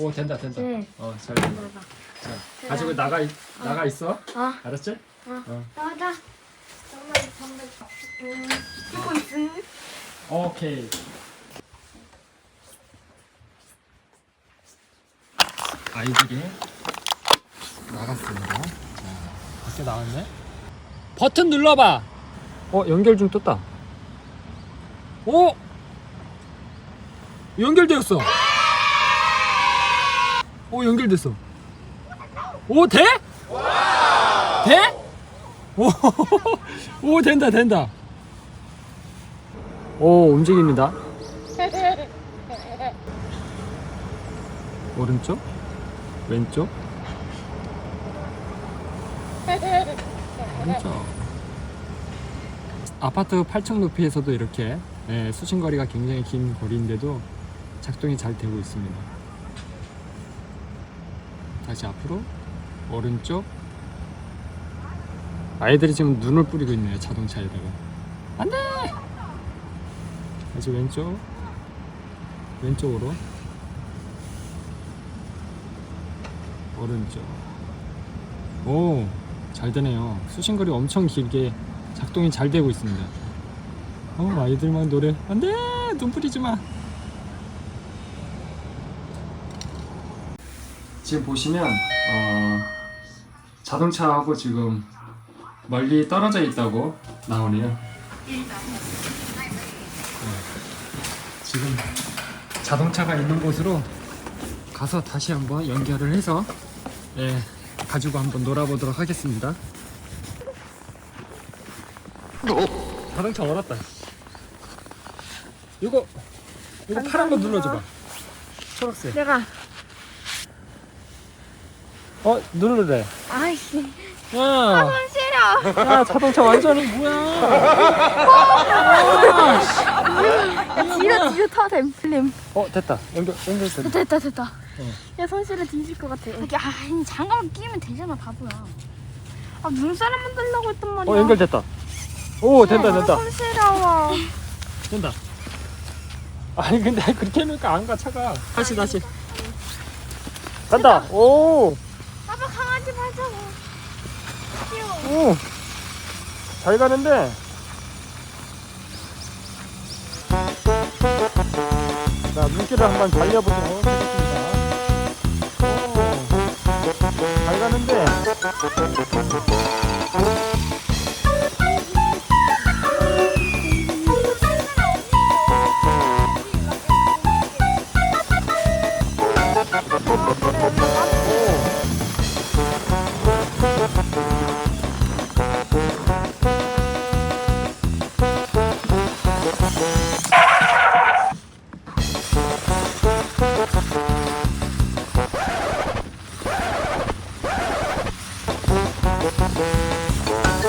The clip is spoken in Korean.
오 된다 된다. 네. 어잘 된다. 봐봐. 자 가지고 나가 있- 나가 있어. 어, 알았지? 어, 어. 나가자. 정말 정말 음, 쓰고 있음. 오케이. 아이들이 나갔습니다. 자, 밖에 나왔네. 버튼 눌러봐. 어, 연결 중 떴다. 오! 연결되었어. 오, 연결됐어. 오, 돼? 돼? 오, 오, 된다, 된다. 오, 움직입니다. 오른쪽, 왼쪽, 오른쪽. 아파트 8층 높이에서도 이렇게 예, 수신거리가 굉장히 긴 거리인데도 작동이 잘 되고 있습니다. 다시 앞으로, 오른쪽. 아이들이 지금 눈을 뿌리고 있네요, 자동차에다가. 안 돼! 다시 왼쪽. 왼쪽으로. 오른쪽. 오 잘 되네요. 수신거리 엄청 길게 작동이 잘 되고 있습니다. 어 아이들만 노래. 안돼! 눈 뿌리지 마 지금 보시면 어, 자동차하고 지금 멀리 떨어져 있다고 나오네요 지금 자동차가 있는 곳으로 가서 다시 한번 연결을 해서 예, 가지고 한번 놀아보도록 하겠습니다. 자동차 얼었다. 이거 이거 파란 거 눌러줘봐. 초록색. 내가 어 누르래. 아이씨 야, 손 시려. 야 자동차 완전히 뭐야? 뒤로 뒤로 터 댐플림. 어 됐다. 연결 연결됐다. 됐다 됐다. 어. 야 손실을 뒤질 것 같아. 이게 아 아니, 장갑 끼면 되잖아 바보야. 아 눈사람 만들려고 했단 말이야. 어 연결됐다. 오 된다 아, 된다. 손실아워. 된다. 아니 근데 그렇게 해놓으니까 안 가 차가. 다시 다시. 간다. 오. 강아지 맞자고. 귀여워. 오. 잘 가는데. 자 눈길을 한번 달려보도록 하겠습니다. 오. 잘 가는데.